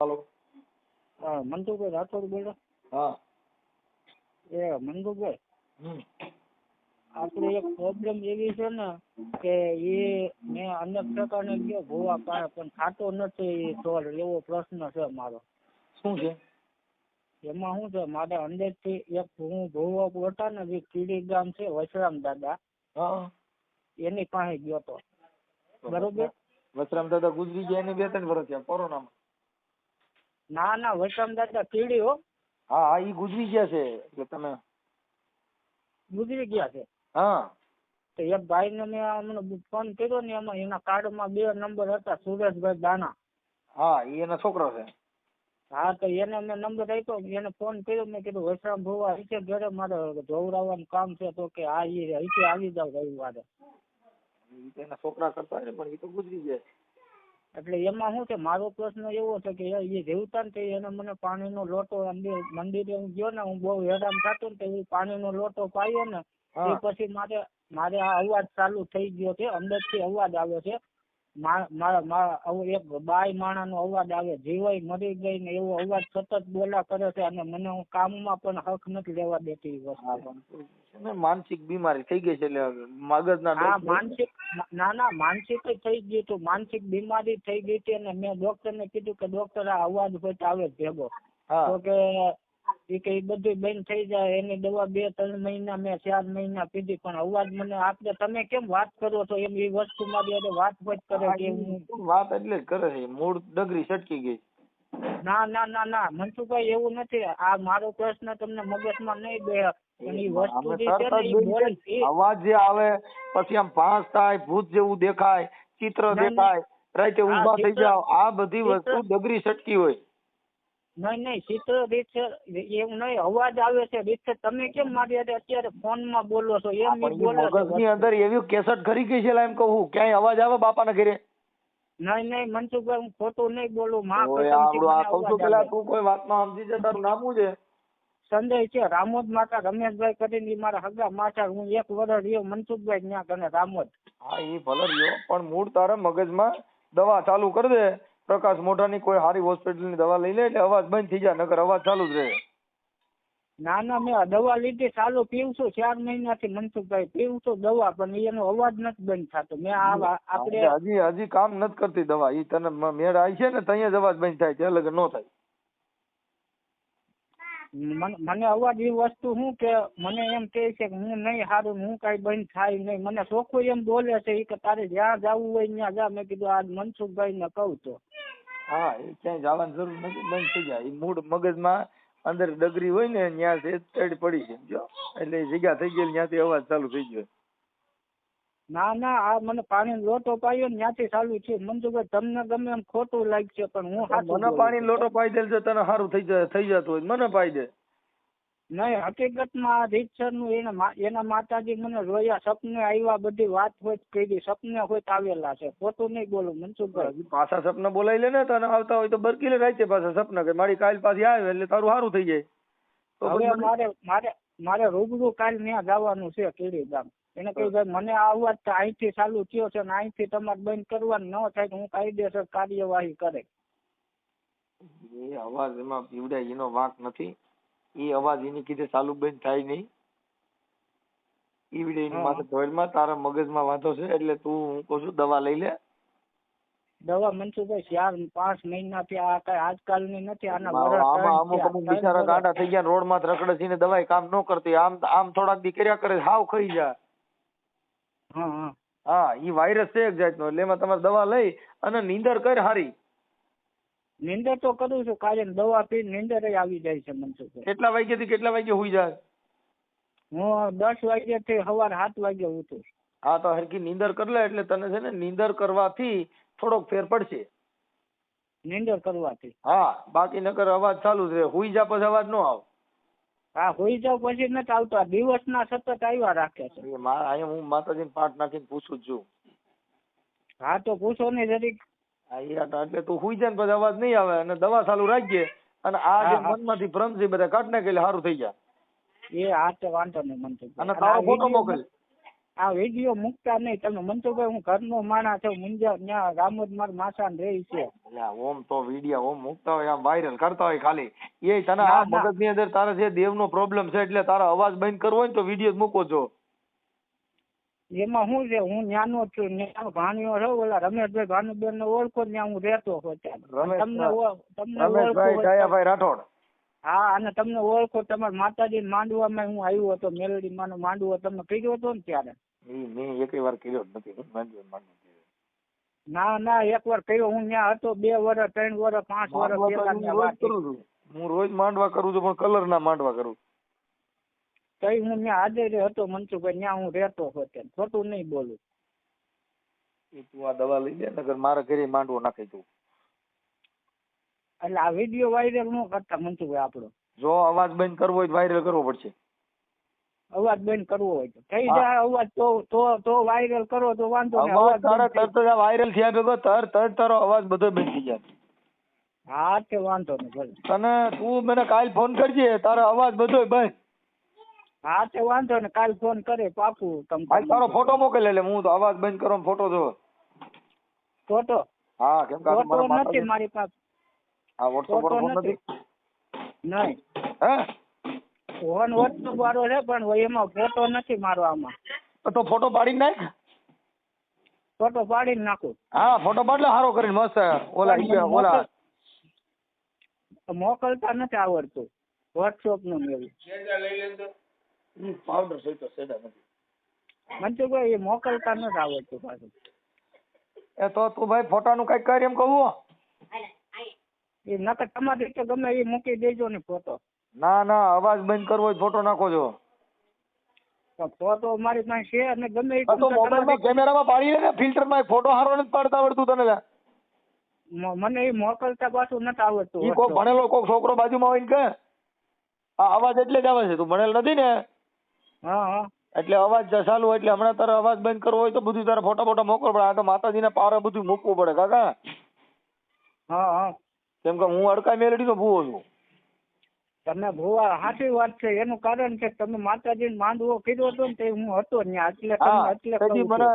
હાલો. હા મનસુખભાઈ રાઠોડ બોલો? હા. એ મનસુખભાઈ હમ. આપણે એક પ્રોબ્લેમ એવી છે ને કે એ મેં અનેક પ્રકારને ગયો ભૂવા પાસે પણ ખાતો નથી સોલ્વ એવો પ્રશ્ન છે મારો. શું છે? એમાં શું છે? મારે અંદરથી એક હું ભોવા હતા ને જે કીડી ગામ છે વસરામ દાદા હા. એની પાસે ગયો તો. બરોબર? વસરામ દાદા ગુજરી ગયા એની બે ત્રણ વર્ષ થયા કોરોનામાં. ના ના વસરામ દાદા કીડી હો. હા હા ઈ ગુજરી ગયા છે એટલે તમે ગુજરી ગયા છે? હા. તો એક ભાઈને મેં અમને ફોન કર્યો ને એમાં એના કાર્ડમાં બે નંબર હતા સુરેશભાઈ દાના. હા ઈ એના છોકરો છે. હા તો એને મેં નંબર આપ્યો એને ફોન કર્યો મેં કીધું વૈષ્ણવ ભુવા અહીંથી ઘરે મારે જોવડાવવાનું કામ છે તો કે હા એ અહીંથી આવી જાવ રવિવારે. એના છોકરા કરતા ને પણ એ તો ગુજરી ગયા એટલે એમાં શું છે મારો પ્રશ્ન એવો છે કે એ જીવતા ને એને મને પાણીનો લોટો મંદિરે હું ગયો ને હું બહુ હેરાન થતો ને તો એ પાણીનો લોટો પાયો ને એ પછી મારે મારે આ અવાજ ચાલુ થઈ ગયો છે અંદરથી અવાજ આવે છે. મા- મારા મારા નો એક અવાજ આવે. જીવાય મરી ગઈ ને એવો અવાજ સતત બોલા કરે છે અને મને હું કામમાં પણ હક નથી લેવા દેતી ને માનસિક બીમારી થઈ ગઈ છે એટલે મગજના હા માનસિક ના ના માનસિક થઈ ગયું હતું. માનસિક બીમારી થઈ ગઈ હતી અને મેં ડોક્ટર ને કીધું કે ડોક્ટર આ અવાજ હોય તો આવે ભેગો. તો કે એ કે બધું બંધ થઈ જાય. એની દવા બે ત્રણ મહિના મેં ચાર મહિના પીધી. પણ અવાજ મને આપણે તમે કેમ વાત કરો છો? એમ એ વસ્તુ મારી અરે વાત વાત કરે કે વાત એટલે જ કરે છે? મૂળ ડગરી સટકી ગઈ. ના ના ના ના. મનસુખભાઈ એવું નથી. આ મારો પ્રશ્ન તમને મગજમાં નહીં બે. પણ ઈ વસ્તુ અમે જે છે તરત ને જ ઈ બેન બોલ છે. ઈ- અવાજ જે આવે પછી આમ ભાસ થાય ભૂત જેવું દેખાય ચિત્ર. દેખાય. રાતે ઊંઘા થઈ જાવ આ બધી વસ્તુ ડગરી સટકી હોય. નહીં નહીં ચિત્ર રીત છે એવું નહીં અવાજ આવે છે રીત છે તમે કેમ મારી હારે અત્યારે ફોનમાં બોલો છો? એમ બોલે છે. મગજની અંદર એવી કેસેટ ખરી ગઈ છે એમ કહું ક્યાંય અવાજ આવે બાપાના ઘરે? નહીં નહીં મનસુખભાઈ હું ખોટું નહીં બોલું માં કસમથી આ કહું છું પેલા તું કોઈ વાતમાં સમજી જા તારું નામ શું છે? સંજય છે રામોદ માતા રમેશભાઈ કરીને મારા હગા માતા હું એક વર્ષ રહ્યો મનસુખભાઈ ત્યાં કને રામોદ. હા એ ભલે રહ્યો પણ મૂળ તારા મગજમાં દવા ચાલુ કરી દે. પ્રકાશ મોઢાની કોઈ સારી હોસ્પિટલની દવા લઈ લે એટલે અવાજ બંધ થઈ જાય નકર અવાજ ચાલુ જ રહે. ના ના મેં દવા લીધી ચાલુ પીવું છું ચાર મહિનાથી મનસુખભાઈ પીવું છું દવા પણ એનો અવાજ નથી બંધ થતો. મેં આ આપણે હજી હજી કામ નથી કરતી દવા ઈ તને મેળ આવી છે ને ત્યાં જ અવાજ બંધ થાય છે અલગ નો થાય. મને મને અવાજ એ વસ્તુ શું કે મને એમ કહે છે કે હું નહીં હારું હું કઈ બંધ થાય નહીં. મને ચોખ્ખું એમ બોલે છે કે તારે જ્યાં જવું હોય ત્યાં જા. મેં કીધું આ મનસુખભાઈ ને કહું તો. હા એ ક્યાંય જવાની જરૂર નથી બંધ થઈ જાય. એ મૂળ મગજમાં અંદર ડગરી હોય ને ત્યાં છે તડ પડી છે જો એટલે એ જગ્યા થઈ ગઈ ત્યાંથી અવાજ ચાલુ થઈ ગયો. ના ના આ મને પાણી લોટો પાયો ને ત્યાંથી ચાલુ છે. મનસુખભાઈ તમને ગમે એમ ખોટું લાગશે પણ હું મને પાણી લોટો પાઈ દે છે તને સારું થઈ જાય થઈ જતું હોય મને પાઈ દે. નહીં હકીકતમાં આ રીતસરનું એના એના માતાજી મને રોયા સપને આવ્યા બધી વાત હોય કરી સપને હોય આવેલા છે. ખોટું નહીં બોલું મનસુખભાઈ પાછા સપના બોલાવી લે ને તને આવતા હોય તો બરકી લે રાતે પાછા સપના કે મારી કાલ પાછી આવે એટલે તારું સારું થઈ જાય. તો હવે મારે મારે મારે રૂબરૂ કાલ ત્યાં જવાનું છે કીડી ગામ એને કહ્યું ભાઈ મને આ અવાજ તો અહીંથી ચાલુ થયો છે ને અહીંથી તમારે બંધ કરવાનું ન થાય તો હું કાયદેસર કાર્યવાહી કરે. એ અવાજ એમાં પીવડાય એનો વાંક નથી. એ અવાજ એની કીધે ચાલુ બંધ થાય નહીં. ઈવડે એની માથે ધોળમાં તારા મગજમાં વાંધો છે એટલે તું હું કહું છું દવા લઈ લે. દવા મનસુખભાઈ ચાર પાંચ મહિનાથી આ કઈ આજકાલની નથી આના આમાં અમુક અમુક બિચારા ગાંડા થઈ ગયા રોડમાં રખડે છે ને દવાઈ કામ ન કરતી આમ આમ થોડાક દી કર્યા કરે હાવ ખરી જાય. હા હા. હા ઈ વાયરસ છે એક જાતનો એટલે એમાં તમારે દવા લઈ અને નીંદર કર હારી. નિંદર તો કરું છું કાલે દવા પી નિંદર આવી જાય છે મનસુખ કેટલા વાગ્યા થી કેટલા વાગે હોઈ જાય? હું દસ વાગ્યા થી સવાર સાત વાગે ઉઠું હા તો હરકી નિંદર કર લે એટલે તને છે ને નિંદર કરવાથી થોડોક ફેર પડશે. નિંદર કરવાથી. હા બાકી નકર અવાજ ચાલુ જ રહે. હુઈ જા પછી અવાજ નો આવે. હા હોઈ જાવ પછી નથી આવતો. દિવસ ના સતત આવ્યા રાખે છે. મારા અહીંયા હું માતાજી પાઠ નાખીને પૂછું જ છું. હા તો પૂછો ને જરીક. હા એટલે તું હુઈ જાય ને પછી અવાજ નહીં આવે અને દવા ચાલુ રાખજે અને આ જે. મનમાંથી ભ્રમ છે બધા કાઢ નાખે એટલે સારું થઈ જાય એ હા તો વાંધો નહીં મનસુખભાઈ. અને તારો ફોટો મોકલ. આ વીડિયો મૂકતા નહીં. તમે મનસુખભાઈ હું ઘરનો માણસ છું મુંજા ત્યાં રામોદ માર માસાન રહી છે. ઓમ તો વીડિયો ઓમ મૂકતા હોય આમ વાયરલ કરતા હોય ખાલી. એ તને આ મગજ મગજની અંદર તારે જે દેવનો પ્રોબ્લેમ છે એટલે તારા અવાજ બંધ કરવો હોય ને તો વીડિયો જ મૂકો છો એમાં શું છે? હું ન્યાનો છું ન્યાનો ભાણિયો છો ઓલા રમેશભાઈ ભાનુબેન ને ઓળખો ત્યાં હું રહેતો હતો તમને તમને ઓળખો રાઠોડ. હા અને તમને ઓળખો તમારા માતાજી માંડવામાં હું આવ્યો હતો મેલડી માં માંડવો. તમે કર્યો હતો ને ત્યારે? મેં એક વાર કર્યો નથી કર્યો. ના એક વાર કર્યો હું ત્યાં હતો બે વર્ષ ત્રણ વર્ષ પાંચ વર્ષ છું. હું રોજ માંડવા કરું છું પણ કલર ના માંડવા કરું તઈ હું ત્યાં હાજર હતો મનસુખભાઈ ત્યાં હું રહેતો હતો. ખોટું નહીં બોલું. તું આ દવા લઈ લે નગર મારા ઘરે માંડવો નાખી તું એટલે આ વીડિયો વાયરલ ન કરતા મનસુખભાઈ આપણો. જો અવાજ બંધ કરવો હોય તો વાયરલ કરવો પડશે. અવાજ બંધ કરવો હોય તો. થઈ જાય અવાજ તો તો તો વાયરલ કરો તો વાંધો નહીં. અવાજ તરત તારા તરત વાયરલ થયા ભેગો તર તરત તારો અવાજ બધો બંધ થઈ જાય. હા તે વાંધો નહીં ભલે. તને તું મને કાલ ફોન કરજે તારો અવાજ બધો બંધ. હા તે વાંધો ને કાલ ફોન કરે પાકું તમ ભાઈ તારો ફોટો મોકલે એટલે હું તો અવાજ બંધ કરો ફોટો જો ફોટો હા કેમ કે ફોટો નથી મારી પાસે. હા વોટ્સઅપ પર ફોન નથી? નહીં. હે? ફોન વોટ્સઅપ વાળો છે પણ એમાં ફોટો નથી મારો આમાં. તો ફોટો પાડી નાખ. ફોટો પાડી નાખું. હા ફોટો પાડલે સારો કરીને મસ્ત ઓલા ઓલા મોકલતા નથી આવડતું. વોટ્સઅપનું ને એવું પાવડર સહિત સેડા નથી. મનસુખભાઈ એ મોકલતા નથી આવડતું પાછું. એ તો તું ભાઈ ફોટાનું કંઈક કર એમ કહું એ નકર તમારી રીતે ગમે એ મૂકી દેજો ને ફોટો. ના ના અવાજ બંધ કરવો હોય ફોટો નાખો છો ફોટો મારી પાસે છે અને ગમે એ તો મોબાઈલમાં કેમેરામાં પાડી ને ફિલ્ટરમાં ફોટો હારો નથી પાડતા આવડતું તને મને એ મોકલતા પાછું નથી આવડતું ઈ કોક ભણેલો કોક છોકરો બાજુમાં હોય ને કે આ અવાજ એટલે જ આવે છે તું ભણેલ નથી ને. હા હા. એટલે અવાજ ચાલુ એટલે હમણાં તારે અવાજ બંધ કરવો હોય તો બધું તારે ફોટા ફોટા મોકલવું પડે આ તો માતાજીને પારે બધું મૂકવું પડે કાકા. હા હા. કેમ કે હું અડકાઈ મેલડી નો ભૂવો છું. તમે ભુવા સાચી વાત છે એનું કારણ છે તમે માતાજીને માંડવો કીધો હતો ને તે હું હતો ત્યાં એટલે એટલે તેથી મને.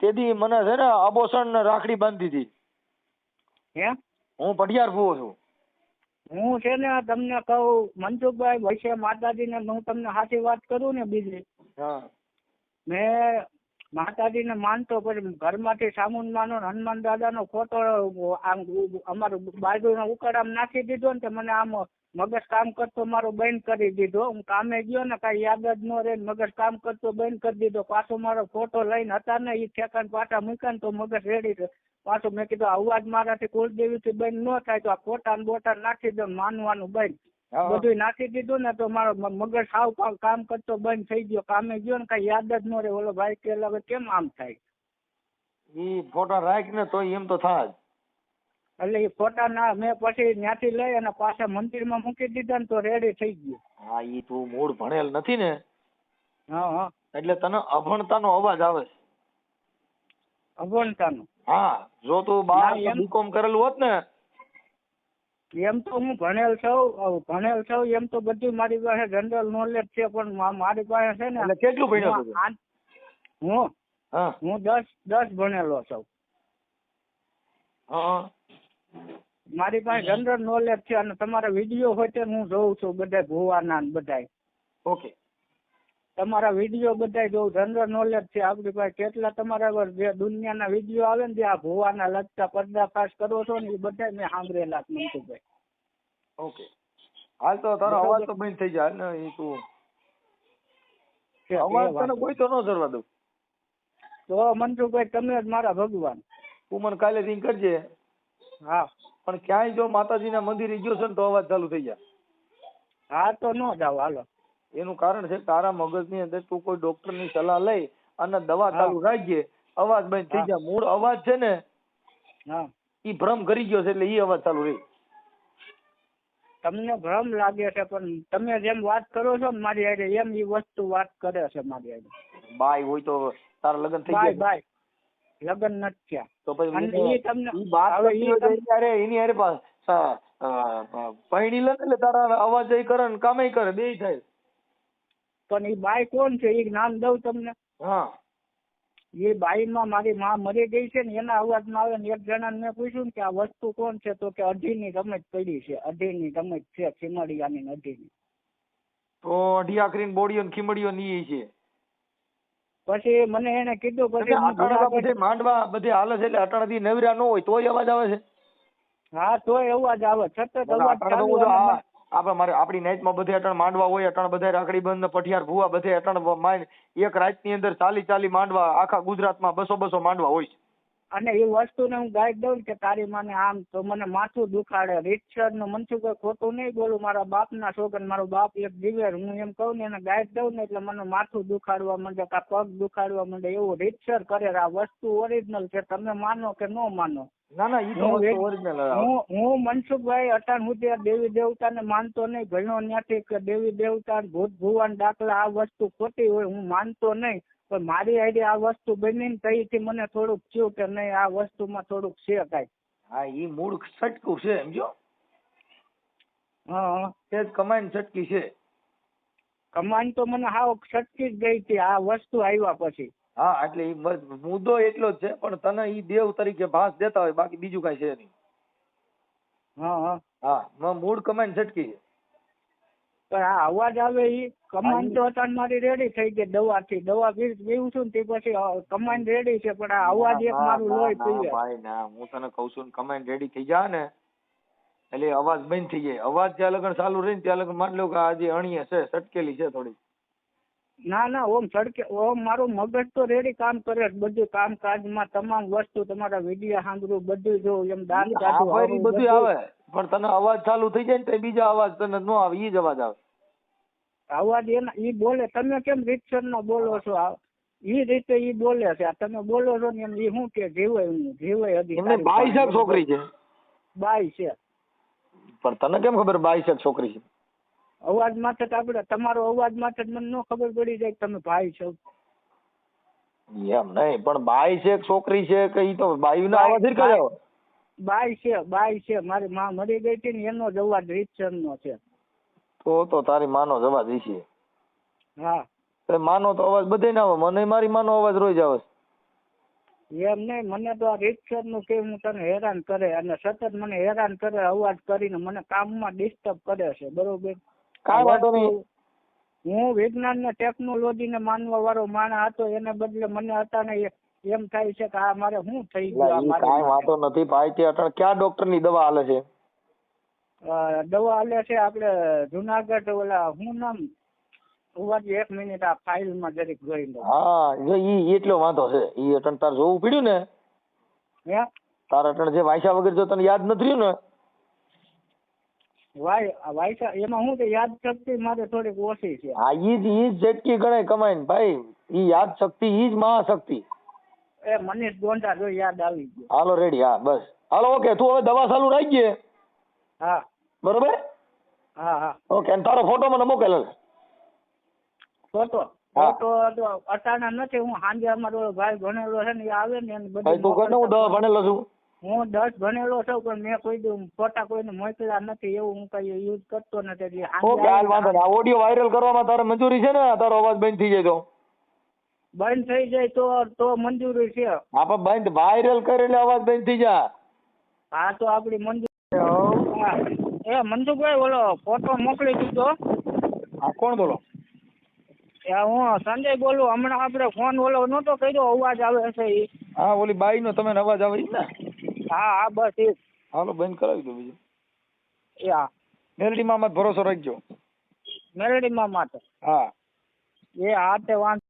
તેથી મને છે ને આબોસણ ને રાખડી બાંધી હતી. હે? હું પઢિયાર ભૂવો છું. હું છે ને તમને કહું મનસુખભાઈ વૈશ્ય માતાજીને હું તમને સાચી વાત કરું ને બીજી. મેં માતાજીને માનતો પછી ઘરમાંથી સામુન માનો હનુમાન દાદાનો ફોટો આમ અમારું બાજુના ઉકળામાં નાખી દીધો ને મને આમ મગજ કામ કરતો મારો બંધ કરી દીધો. હું કામે ગયો ને કાંઈ યાદ જ ન રહે મગજ કામ કરતો બંધ કરી દીધો. પાછો મારો ફોટો લઈને હતા ને એ ઠેકાણ પાછા મૂક્યા ને તો મગજ રેડી પાછું મેં કીધું અવાજ મારાથી કુળદેવીથી બંધ ન થાય તો આ ફોટા બોટા નાખી દો માનવાનું બંધ. બધું નાખી દીધું ને તો મારો મગજ સાવ કામ કરતો બંધ થઈ ગયો. કામે ગયો ને કઈ યાદ જ ન રહે. ઓલો ભાઈ કે હવે કેમ આમ થાય? ઈ ફોટા રાખ ને તો એમ તો થાય એટલે એ ફોટા ના મેં પછી ત્યાંથી લઈ અને પાછા મંદિરમાં મૂકી દીધા ને તો રેડી થઈ ગયું. હા ઈ તું મૂળ ભણેલ નથી ને? હા હા. એટલે તને અભણતાનો અવાજ આવે અભણતા અભણતાનું. હા જો તું બાર બીકોમ કરેલું હોત ને. એમ તો હું ભણેલ છું ભણેલ છું એમ તો બધી મારી પાસે જનરલ નોલેજ છે પણ મારી પાસે છે ને એટલે કેટલું ભણ્યો હું તું? હું? હું. દસ દસ ભણેલો છું. મારી પાસે જનરલ નોલેજ છે અને તમારા વીડિયો હોય તે હું જોઉં છું બધા ભુવાના બધા બધાય. ઓકે. તમારા વીડિયો બધા જોઉં જનરલ નોલેજ છે આપણી પાસે. કેટલા તમારા જે દુનિયાના વીડિયો આવે ને જે આ ભુવાના લગતા પર્દાફાશ કરો છો ને એ બધા મેં સાંભળેલા છે મનસુખભાઈ. ઓકે હાલ તો તારો અવાજ તો બંધ થઈ જાય. ને એ તું. અવાજ તને કોઈ તો ન જરવા દઉં. તો મનસુખભાઈ તમે જ મારા ભગવાન. તું મને કાલે રિંગ કરજે. હા. પણ ક્યાંય જો માતાજીના મંદિરે ગયો છે ને તો અવાજ ચાલુ થઈ જાય. હા તો ન જાવ હાલો. એનું કારણ છે તારા મગજની અંદર તું કોઈ ડોક્ટરની સલાહ લઈ અને દવા ચાલુ રાખજે. અવાજ બંધ થઈ જાય મૂળ અવાજ છે ને ઈ ભ્રમ કરી ગયો છે એટલે ઈ અવાજ ચાલુ રહી. તમને ભ્રમ લાગે છે પણ તમે જેમ વાત કરો છો મારી હારે એમ એ વસ્તુ વાત કરે છે મારી હારે. બાય હોય તો તારા લગ્ન થઈ જાય ગયા. બાય. લગ્ન નથી થયા. તો પછી ઈ તમને વાત કરતી ઈ હોય તો તમ- એની હારે પાસ પૈણી લે એટલે તારા અવાજ કરે ને કામે કરે બેય થાય. પણ એ બાય કોણ છે? એ નામ દઉં તમને. હા. એ બાઈમાં મારી માં મરી ગઈ છે ને એના અવાજમાં આવે ને એક જણાને મેં પૂછ્યું કે આ વસ્તુ કોણ છે? તો કે અઢીની રમત પડી છે. અઢીની રમત છે ખીમડિયાની ને અઢીની. તો અઢી આખરીને બોડીઓ ને ખીમડીઓ ની છે. પછી મને એને કીધું પછી અટાણે બધે માંડવા બધે હાલે છે એટલે અટાણેથી નવરા ન હોય તોય અવાજ આવે છે. હા તોય અવાજ આવે. છતાં અવાજ આપણે મારે આપણી નાઈટમાં બધે અટણ માંડવા હોય, અટણ બધા રાખડી બંધ પઠિયાર ભૂવા બધે અટણ માંડ એક રાતની અંદર ચાલી ચાલી માંડવા આખા ગુજરાતમાં બસો બસો માંડવા હોય છે. અને એ વસ્તુને હું ગાઈડ દઉં કે તારી માને આમ તો મને માથું દુખાડે. રીતસરનું મનસુખ ખોટું નહીં બોલું. મારા બાપના છોકરા મારો બાપ એક જીવે. હું એમ કહું ને એને ગાઈડ દઉં ને એટલે મને માથું દુખાડવા માંડે કા પગ દુખાડવા માંડે એવું રીતસર કરે. આ વસ્તુ ઓરિજિનલ છે. તમે માનો કે ન માનો. ના ના ઈ તો હું ઓરિજિનલ હું હું મનસુખભાઈ અટાણ હું ત્યાં દેવી દેવતાને માનતો નહીં. ભણ્યો ત્યાંથી કે દેવી દેવતા ભૂત ભુવાન દાખલા આ વસ્તુ ખોટી હોય હું માનતો નહીં. પણ મારી આઈડી આ વસ્તુ બની ને તઈથી મને થોડુંક થયું કે નહીં આ વસ્તુમાં થોડુંક છે કાંઈ. હા એ મૂળ છટકું છે સમજો? હા. તે જ કમાન સટકી છે. કમાન તો મને હાવ છટકી જ ગઈ હતી આ વસ્તુ આવ્યા પછી. હા એટલે મુદ્દો એટલો જ છે પણ તને ઈ દેવ તરીકે ભાસ દેતા હોય બાકી બીજું કઈ છે નહીં. હા હા. હા મૂળ કમાન છટકી છે. પણ આ અવાજ આવે એ કમાન્ડ તો અત્યારે મારી રેડી થઈ ગઈ દવા પી પીવું છું ને તે પછી કમાન્ડ રેડી છે પણ આ અવાજ એક મારું લોહી પીવે. ભાઈ ના હું તને કઉ છું કમાન્ડ રેડી થઈ જા ને. એટલે અવાજ બંધ થઈ જાય. અવાજ ત્યાં લગન ચાલુ રહી ને ત્યાં લગન માની લો કે આજે અણીએ છે સટકેલી છે થોડી ના ના ઓમ સડકે ઓમ મારું મગજ તો રેડી કામ કરે છે. બધું કામકાજમાં તમામ વસ્તુ તમારા વીડિયો સાંભળું બધું જો એમ દાન હરવું, બધું આવે પણ તને અવાજ ચાલુ થઈ જાય ને તો બીજા અવાજ તને ન આવે ઈ જ અવાજ આવે. અવાજ એના ઈ બોલે તમે કેમ રીતસર નો બોલો છો? ઈ રીતે ઈ બોલે છે. આ તમે બોલો છો ને એમ ઈ શું કે જીવાય હું જીવાય હજી એમને બાઈ છે છોકરી છે. બાઈ છે પણ તને કેમ ખબર બાઈ છોકરી છે? અવાજ માથે જ આપડે તમારો અવાજ માથે જ મને ન ખબર પડી જાય કે તમે ભાઈ છો. એમ નહીં પણ બાઈ છે છોકરી છે કે ઈ તો બાઈ ના અવાજ જ કર્યો? બાઈ છે બાઈ છે. મારી માં મરી ગઈ હતી ને એનો જ અવાજ રીતસર નો છે. તો તો તારી માનો જ અવાજ છે. હા. તો માનો તો અવાજ બધે ના આવે મને મારી માનો અવાજ રોજ આવે એમ નહીં મને તો આ રીતસરનું કે હું તને હેરાન કરે અને સતત મને હેરાન કરે અવાજ કરીને મને કામમાં ડિસ્ટર્બ કરે છે બરોબર? કાંઈ વાંધો નહીં. હું વિજ્ઞાન ને ટેકનોલોજી ને માનવા વાળો માણસ હતો એને બદલે મને હતા ને એમ થાય છે કે આ મારે શું થઈ ગયું કાંઈ વાંધો નથી ભાઈ તે અટણ ક્યાં ડોક્ટરની દવા હાલે છે? દવા આલે છે આપણે જુનાગઢ ઓલા હું નામ? ઉવાજી એક મિનિટ આ ફાઇલમાં જરીક જોઈ લઉં. હા જો ઈ એટલો વાંધો છે. ઈ અટણ તાર જોવું પડ્યું ને? હે? તાર અટણ જે વાંચા વગર જો તને યાદ નથી રહ્યું ને? વાયસા એમાં શું છે? યાદ શક્તિ મારે થોડીક ઓછી છે. હા ઈ જ ઈ જ ઝટકી ગણાય કમાઈને. ભાઈ ઈ યાદ શક્તિ ઈ જ મહાશક્તિ. એ મનીષ ગોંડા જો યાદ આવી ગયું. હાલો રેડી. હા બસ. Hello okay. તું હવે દવા ચાલુ રાખજે. હા. બરોબર? હા હા. ઓકે અને તારો ફોટો મને મોકલ ફોટો. ફોટો તો અટાણા નથી. હું સાંજે અમારો ભાઈ ભણેલો છે ને એ આવે ને એને બધું તું કહે હું દવા ભણેલો છું. હું દસ ભણેલો છું પણ મેં કોઈ દી ફોટા કોઈને મોકલ્યા નથી એવું હું કઈ યુઝ કરતો નથી. એટલે ઓકે હાલ વાંધો નહીં. આ ઓડિયો વાયરલ કરવામાં તારે મંજૂરી છે ને? તારો અવાજ બંધ થઈ જાય તો. બંધ થઈ જાય તો તો મંજૂરી છે. હા પણ બંધ વાયરલ કરે એટલે અવાજ બંધ થઈ જાય હા તો આપડી મંજૂરી. એ મંજુભાઈ ઓલો ફોટો મોકલી દીધો. હા કોણ બોલો? એ હું સંજય બોલું. હમણાં આપણે ફોન ઓલો નતો કર્યો અવાજ આવે છે હા ઓલી બાઈ નો તમે અવાજ આવે ને? હા હા બસ એ હાલો બંધ કરાવી દો બીજું. એ હા મેલડીમાં મત ભરોસો રાખજો. મેલડી માટે હા. એ હા તે વાંધો